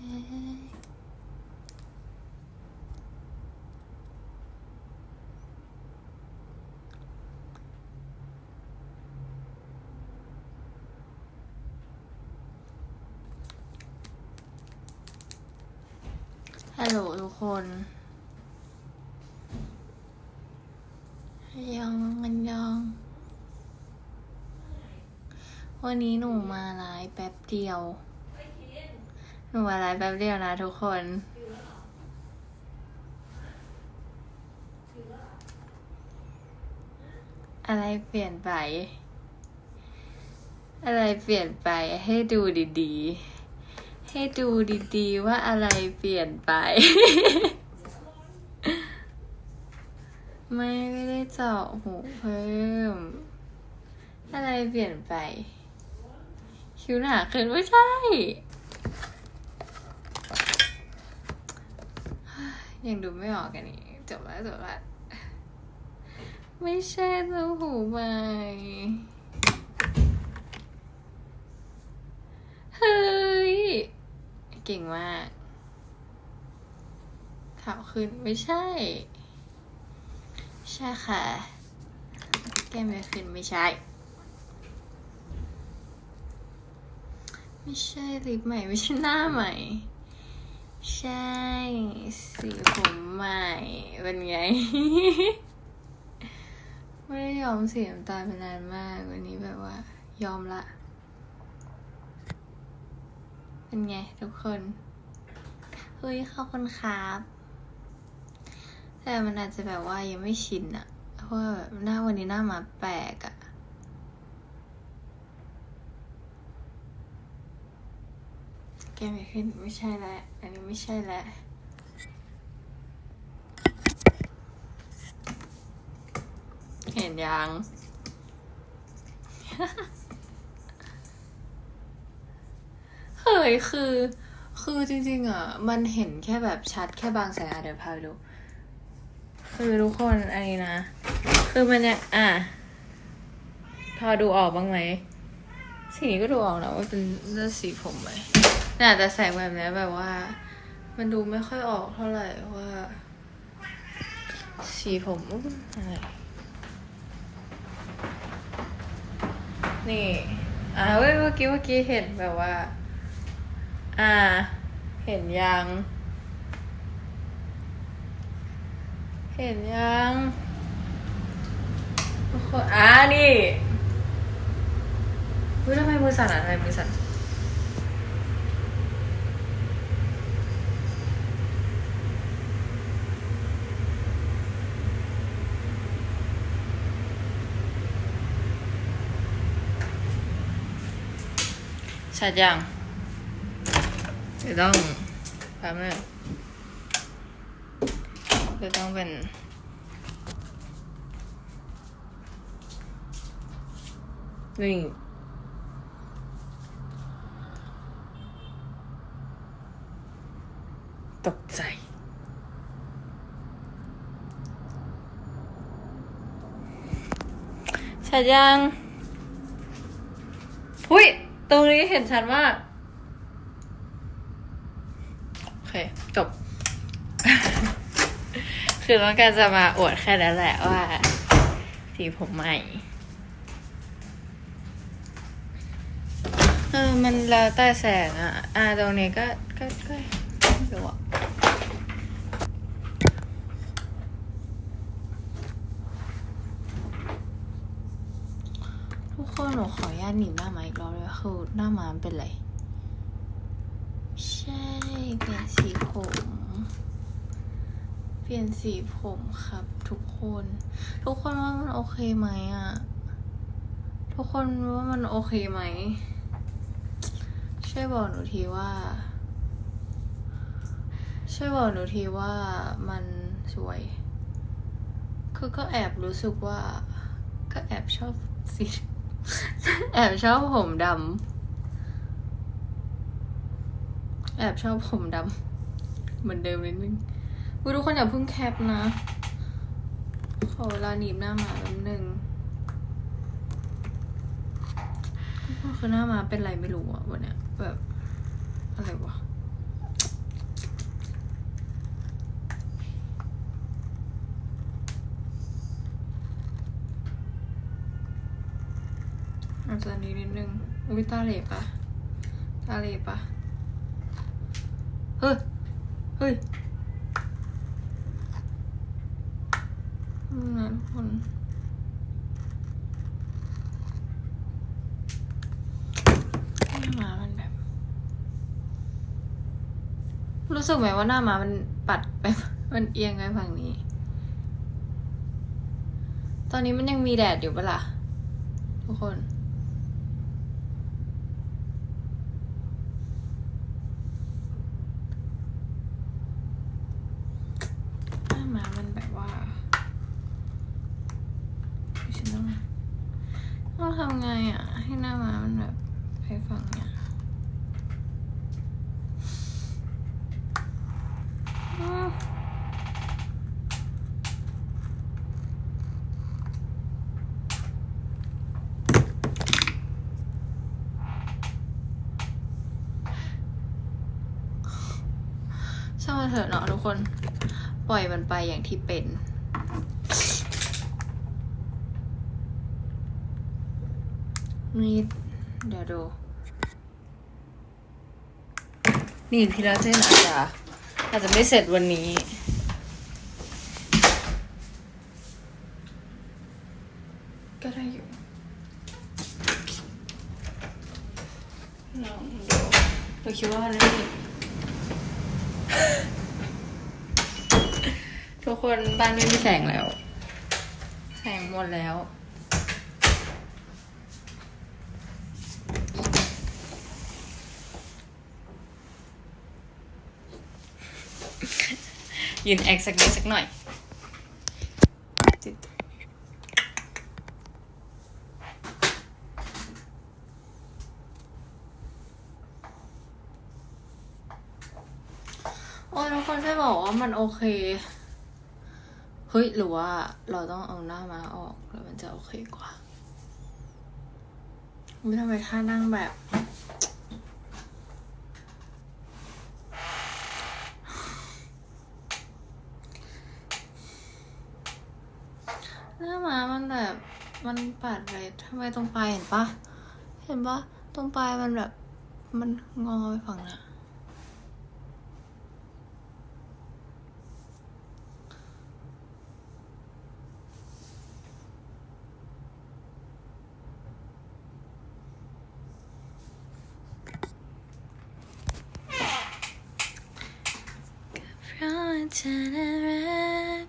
ฮัลโหลทุกคนยังมันยังวันนี้หนูมาไลฟ์แป๊บเดียว หนูมาไลฟ์แป๊บเดียวนะทุกคน อะไรเปลี่ยนไป อะไรเปลี่ยนไปให้ดูดีๆ ให้ดูดีๆ ว่าอะไรเปลี่ยนไป ไม่ไม่ได้เจาะหูเพิ่ม อะไรเปลี่ยนไป คิ้วหนาขึ้นไม่ใช่ ยังดูไม่ออกกันนี่จบแล้วจบแล้วไม่ใช่เจ้าหูใหม่เฮ้ย เก่งมากขาวขึ้นไม่ใช่ ใช่ค่ะ แก้มไม่ขึ้นไม่ใช่ ไม่ใช่ลิปใหม่ ไม่ใช่หน้าใหม่ ใช่ สีผมใหม่ เป็นไง ไม่ได้ยอมเสีน้ำตาลไปนานมาก วันนี้แบบว่า ยอมละ เป็นไงทุกคนเฮ้ยขอบคุณครับ แต่มันอาจจะแบบว่ายังไม่ชินอะเพราะว่าแบบหน้าวันนี้หน้ามาแปลกอะแก้ไม่ขึ้นไม่ใช่แล้ว อันนี้ไม่ใช่แล้วเห็นยัง เฮ้ยคือ คือจริง ๆ อะ มันเห็นแค่แบบชัดแค่บางสายตาเดี๋ยวพาไปดูคือทุกคนอันนี้นะ คือมันยังอะ พอดูออกบ้างไหมสีนี้ก็ดูออกนะว่าเป็นเลือดสีผมไหม แต่แต่แสงแบบนี้แบบว่า มันดูไม่ค่อยออกเท่าไหร่ว่า สีผมอะไรนี่ อ่าเว้ยเมื่อกี้เมื่อกี้เห็นแบบว่า อ่า เห็นยัง เห็นยังอ่านี่เฮ้ยทำไมมือสั่นอะทำไมมือสั่น ชัดยังเดี๋ยวต้องแป๊บนึงเดี๋ยวต้องเป็น นี่ตกใจชัดยังหุย ตรงนี้เห็นชัดมาก โอเค จบ คือต้องการจะมาอวดแค่นั้นแหละว่า สีผมใหม่ เออ มันแล้วแต่แสงอะ อ่าตรงนี้ก็ ก็ก็ไม่รู้อะ ทุกคนหนูขออนุญาตหนีบหน้ามาอีกรอบเลยคือหน้ามามันเป็นไร ใช่ เปลี่ยนสีผม เปลี่ยนสีผมครับ ทุกคน ทุกคนว่ามันโอเคไหมอะทุกคนว่ามันโอเคไหม ช่วยบอกหนูทีว่า ช่วยบอกหนูทีว่ามันสวย คือก็แอบรู้สึกว่า ก็แอบชอบสี แอบชอบผมดำแอบชอบผมดำเหมือนเดิมนิดนึงวูทุกคนอย่าเพิ่งแคปนะ ขอเวลาหนีบหน้าหมาแป๊บนึงคือหน้ามาเป็นไรไม่รู้อะวันเนี้ยแบบอะไรวะ จะนี้นิดนึงอุ้ยตาเหลปะตาเหลปะเฮ้ย เฮ้ยนะทุกคนหน้ามามันแบบ รู้สึกไหมว่าหน้ามามันปัดไป มันเอียงไปฝั่งนี้ ตอนนี้มันยังมีแดดอยู่ปะล่ะ ทุกคน หน้า มันแบบว่าฉันต้องต้องทำไงอะ ให้หน้ามามันแบบไปฝั่งเนี้ยอืมช่างมันเถอะเนาะทุกคน ปล่อยมันไปอย่างที่เป็นนี่เดี๋ยวดูนี่พิลาเต้นอาจจะอาจจะไม่เสร็จวันนี้ ก็ได้อยู่ลองดูเราคิดว่ามันไม่ ทุกคนบ้านไม่มีแสงแล้ว แสงหมดแล้ว ยืนแอคสักนิดสักหน่อยจิตโอ้ยทุกคนช่วยบอกว่ามันโอเค เฮ้ย หรือว่าเราต้องเอาหน้ามาออกแล้วมันจะโอเคกว่าไม่ทำไมท่านั่งแบบหน้าม้ามันแบบมันปัดไปทำไมตรงปลายเห็นปะเห็นปะตรงปลายมันแบบ มันงอไปฝั่งน่ะ เพ ราะเธอน่ารัก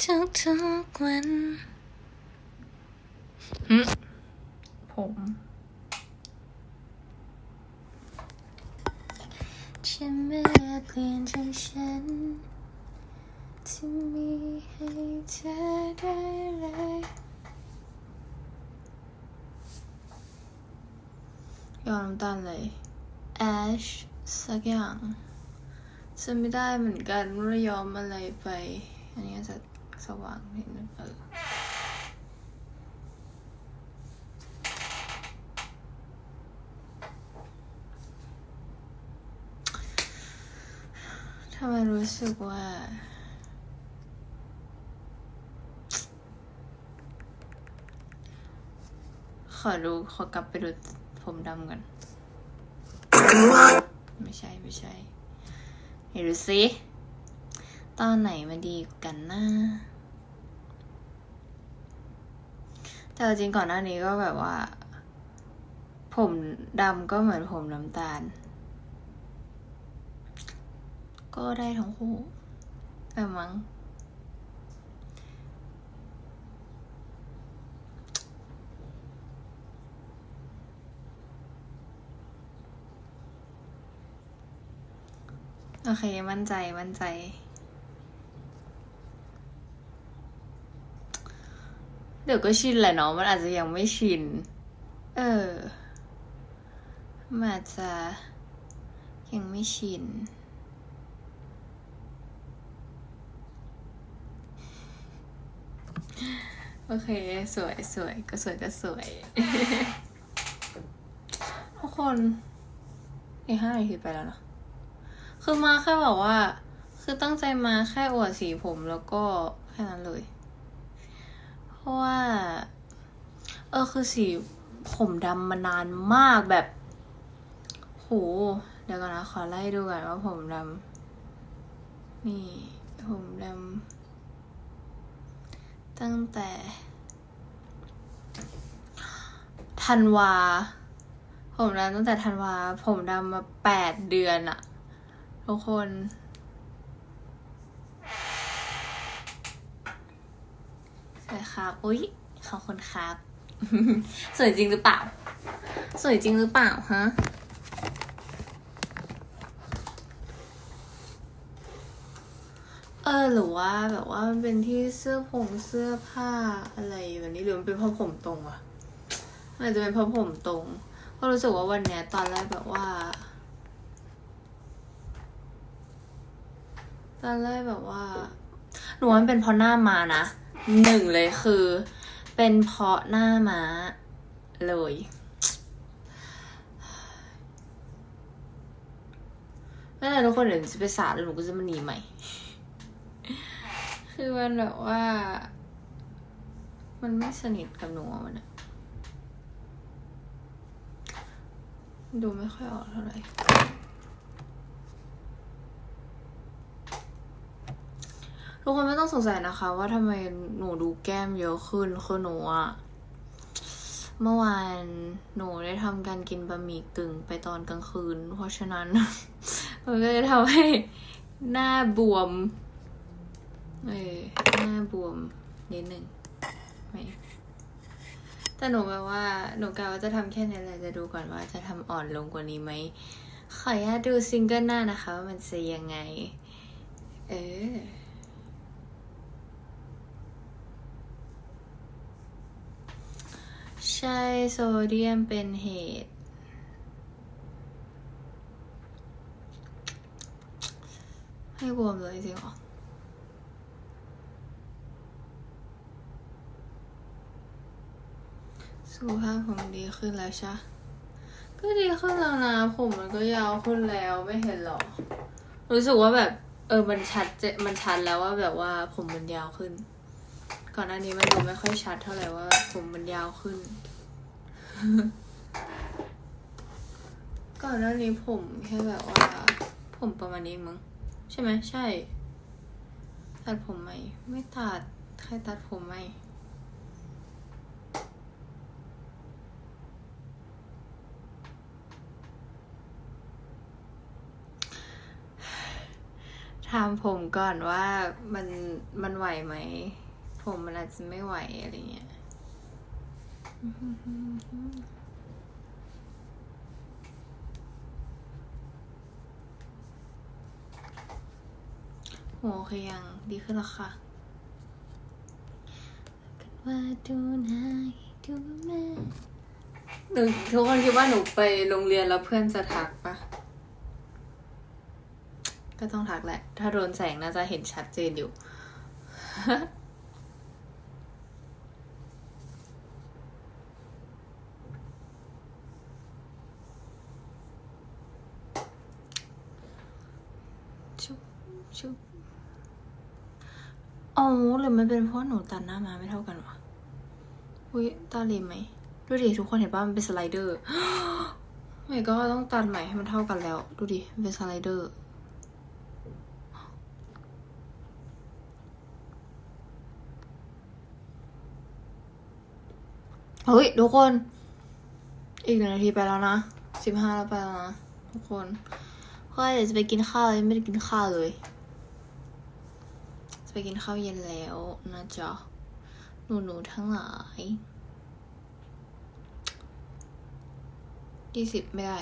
ทุกทุกๆวันหึผม ฉันไม่อาจเปลี่ยนใจฉัน ที่มีให้เธอได้เลยยอมน้ำตาลเลย ash สักอย่าง จะไม่ได้เหมือนกันว่ายอมอะไรไป อันนี้จะสว่างนิดนึงเออทำไมรู้สึกว่าขอดูขอกลับไปดูผมดำกันไม่ใช่ ไม่ใช่ เห็นดูสิตอนไหนมันดีกันนะแต่เอจริงก่อนหน้านี้ก็แบบว่า ผมดำก็เหมือนผมน้ำตาล ก็ได้ทั้งคู่แต่มั้ง โอเค มั่นใจ มั่นใจ เดี๋ยวก็ชินแหละเนาะ มันอาจจะยังไม่ชิน เออ มันอาจจะ ยังไม่ชิน โอเค สวยสวย ก็สวยก็สวย ทุกคนอีกห้านาทีไปแล้วเนอะ คือมาแค่บอกว่า คือตั้งใจมาแค่อวดสีผมแล้วก็แค่นั้นเลย เพราะว่า เออคือสีผมดำมานานมากแบบ โห เดี๋ยวก่อนนะ ขอไล่ดูก่อนว่าผมดำ นี่ ผมดำ ตั้งแต่ธันวา ผมดำตั้งแต่ธันวา ผมดำมาแปดเดือนอะ ทุกคน สวยครับอุ๊ย ขอบคุณครับ สวยจริงหรือเปล่า สวยจริงหรือเปล่าฮะเออหรือว่าแบบว่ามันเป็นที่เสื้อผงเสื้อผ้าอะไรแบบนี้หรือมันเป็นเพราะผมตรงวะอาจจะเป็นเพราะผมตรง ก็รู้สึกว่าวันเนี้ยตอนแรกแบบว่า ตอนแรกแบบว่า หนูว่ามันเป็นเพราะหน้ามานะหนึ่งเลยคือ เป็นเพราะหน้าม้าเลย ไม่เป็นไรทุกคนเดี๋ยวหนูจะไปสาดแล้วหนูก็จะมาหนีใหม่ คือมันแบบว่า มันไม่สนิทกับหนูอะมันอะดูไม่ค่อยออกเท่าไหร่ ทุกคนไม่ต้องสงสัยนะคะ ว่าทำไมหนูดูแก้มเยอะขึ้นคือหนูอะเมื่อวานหนูได้ทำการกินบะหมี่กึ่งไปตอนกลางคืน เพราะฉะนั้นมันก็เลยทำให้หน้าบวม เออหน้าบวมนิดหนึ่งไม่แต่หนูแบบว่าหนูกะว่าจะทำแค่นี้แหละจะดูก่อนว่าจะทำอ่อนลงกว่านี้ไหมขออนุญาตดูซิงเกิลหน้านะคะว่ามันจะยังไง เออ ใช่โซเดียมเป็นเหตุ ให้บวมเลยจริงหรอสุขภาพผมดีขึ้นแล้วใช่ก็ดีขึ้นแล้วนะผมมันก็ยาวขึ้นแล้วไม่เห็นหรอ รู้สึกว่าแบบ เออมันชัดเจมันชัดแล้วว่าแบบว่าผมมันยาวขึ้น ก่อนหน้านี้มันดูไม่ค่อยชัดเท่าไหร่ว่า ผมมันยาวขึ้น ก่อนหน้านี้ผมแค่แบบว่า ผมประมาณนี้มั้งใช่ไหมใช่ ตัดผมไหม ไม่ตัด ใครตัดผมไหมถามผมก่อนว่ามันมันไหวไหม ผมมันอาจจะไม่ไหวอะไรเงี้ย โหโอเคยังดีขึ้นแล้วค่ะว่าดูนายดูแม่หนูทุกคนคิดว่าหนูไปโรงเรียนแล้วเพื่อนจะทักปะก็ต้องทักแหละ ถ้าโดนแสงน่าจะเห็นชัดเจนอยู่ ชุบชุบอ๋อ หรือมันเป็นเพราะหนูตัดหน้ามาไม่เท่ากันวะอุ้ยตาลีมไหมดูดิทุกคนเห็นป่ะมันเป็นสไลเดอร์ไม่ก็ต้องตัดใหม่ให้มันเท่ากันแล้ว ดูดิมันเป็นสไลเดอร์เฮ้ยทุกคน อีกหนึ่งนาทีไปแล้วนะสิบห้าแล้วไปแล้วนะทุกคนเพราะเดี๋ยวจะไปกินข้าวยังไม่ได้กินข้าวเลย จะไปกินข้าวเย็นแล้วนะจ๊ะ หนูหนูๆทั้งหลายยี่สิบไม่ได้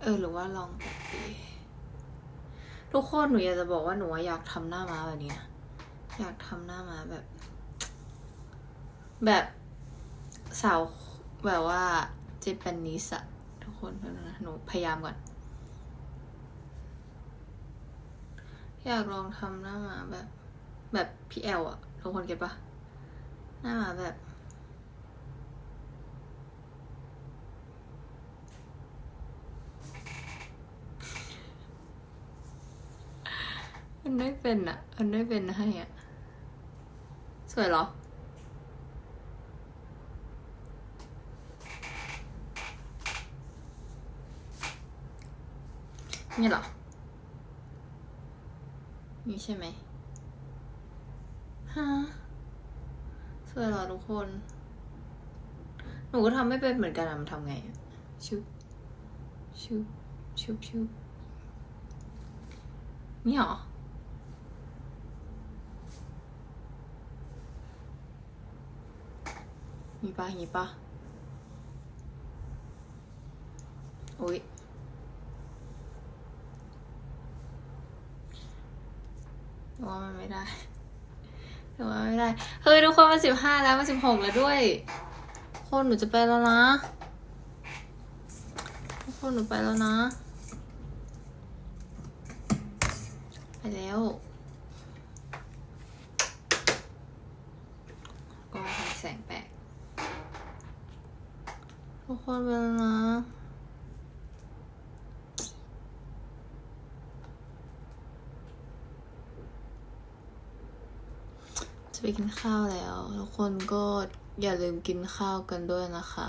เออ หรือว่าลองแบบดีทุกคนหนูอยากจะบอกว่าหนูอยากทำหน้าม้าแบบนี้นะอยากทำหน้าม้าแบบ แบบสาวแบบว่าเจแปนนิสอะทุกคนนะหนูพยายามก่อน อยากลองทำหน้าหมาแบบ แบบพี่แอลอะทุกคนเก็บปะหน้าหมาแบบ มันได้เป็นอะมันได้เป็นให้อะสวยเหรอนี่เหรอ นี่ใช่ไหมฮะสวยหรอทุกคน หนูก็ทำไม่เป็นเหมือนกันอะมันทำไงอะชุบชุบชุบชุบนี่เหรอมีปะมีปะอุ๊ย หนูว่ามัน ไม่ได้หนูว่าไม่ได้ เฮ้ยทุกคนมันสิบห้าแล้วมันสิบหกแล้วด้วย คนหนูจะไปแล้วนะ ทุกคนหนูไปแล้วนะ ไปแล้วก็แสงแปลกทุกคนไปแล้วนะ จะไปกินข้าวแล้ว ทุกคนก็อย่าลืมกินข้าวกันด้วยนะคะ